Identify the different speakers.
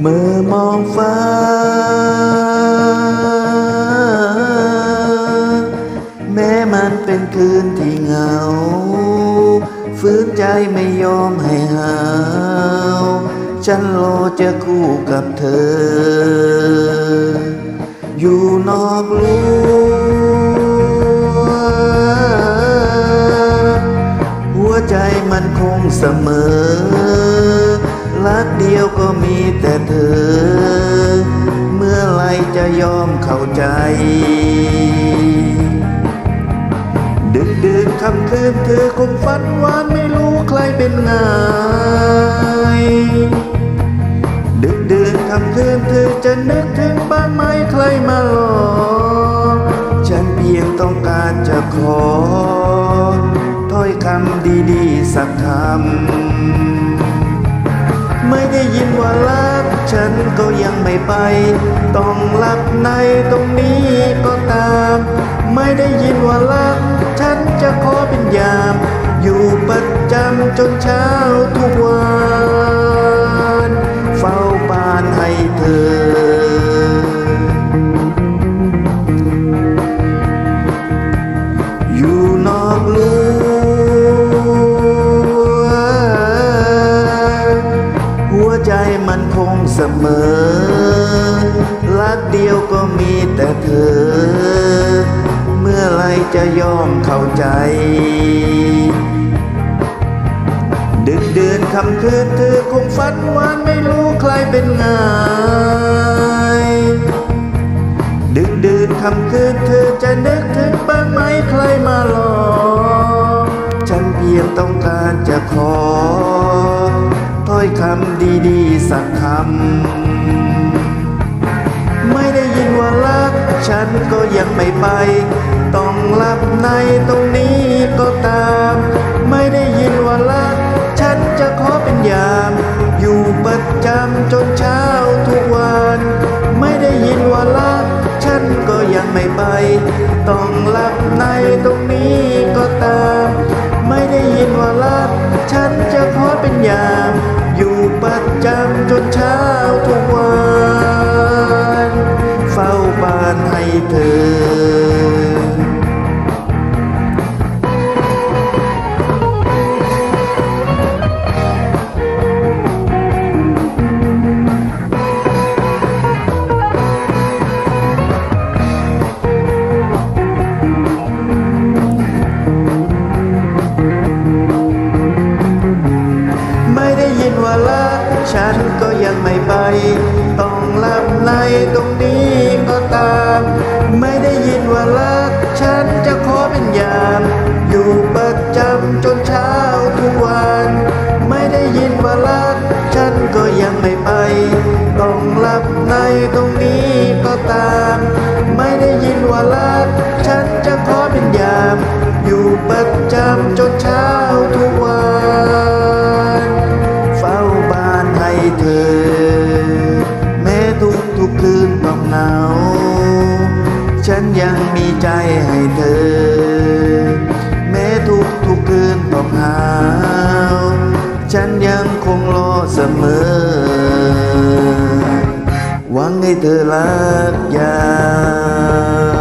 Speaker 1: เมื่อมองฟ้า แม้มันเป็นคืนที่เหงา ฟื้นใจไม่ยอมให้หาว ฉันรอจะคู่กับเธอ อยู่นอกรั้วหัวใจมันคงเสมอ รักเดียวก็มีแต่เธอ เมื่อไรจะยอมเข้าใจ ดึกดึกคำคืนเธอคงฝันหวานไม่รู้ใครเป็นไงดึกดื่นคำคืนเธอจะนึกถึงบ้างไหมใครมาหลอกฉันเพียงต้องการจะขอ ถ้อยคำดีๆสักคำ ไม่ได้ยินว่ารัก ฉันก็ยังไม่ไป ต้องหลับในตรงนี้ก็ตาม ไม่ได้ยินว่ารัก ฉันจะขอเป็นยาม อยู่ประจำจนเช้าทุกวันเฝ้าบ้านให้เธออยู่นอกรั้ว เสมอ รักเดียวก็มีแต่เธอ เมื่อไรจะยอมเข้าใจ ดึกเดือนคำคืนเธอคงฝันหวานไม่รู้ใครเป็นไงดึกดื่นคำคืนเธอจะนึกถึงบ้างไหมใครมาหลอก ฉันเพียงต้องการจะขอ อยคำดีๆสักคำ ไม่ได้ยินว่ารัก ฉันก็ยังไม่ไป ต้องหลับในตรงนี้ก็ตาม ไม่ได้ยินว่ารัก ฉันจะขอเป็นยาม อยู่ประจำจนเช้าทุกวัน ไม่ได้ยินว่ารัก ฉันก็ยังไม่ไป ต้องหลับในตรงนี้ก็ตาม ไม่ได้ยินว่ารัก ฉันจะขอเป็นยาม อยู่ประจำจนเช้าทุกวัน เฝ้าบ้านให้เธอ ฉันก็ยังไม่ไป ต้องหลับในตรงนี้ก็ตาม ไม่ได้ยินว่ารัก ฉันจะขอเป็นยาม อยู่ประจำจนเช้าทุกวัน ไม่ได้ยินว่ารัก ฉันก็ยังไม่ไป ต้องหลับในตรงนี้ก็ตาม ไม่ได้ยินว่ารัก ฉันจะขอเป็นยาม อยู่ประจำจน ใจให้เธอ แม้ทุกทุกคืนต้องหาว ฉันยังคงรอเสมอ หวังให้เธอรักยา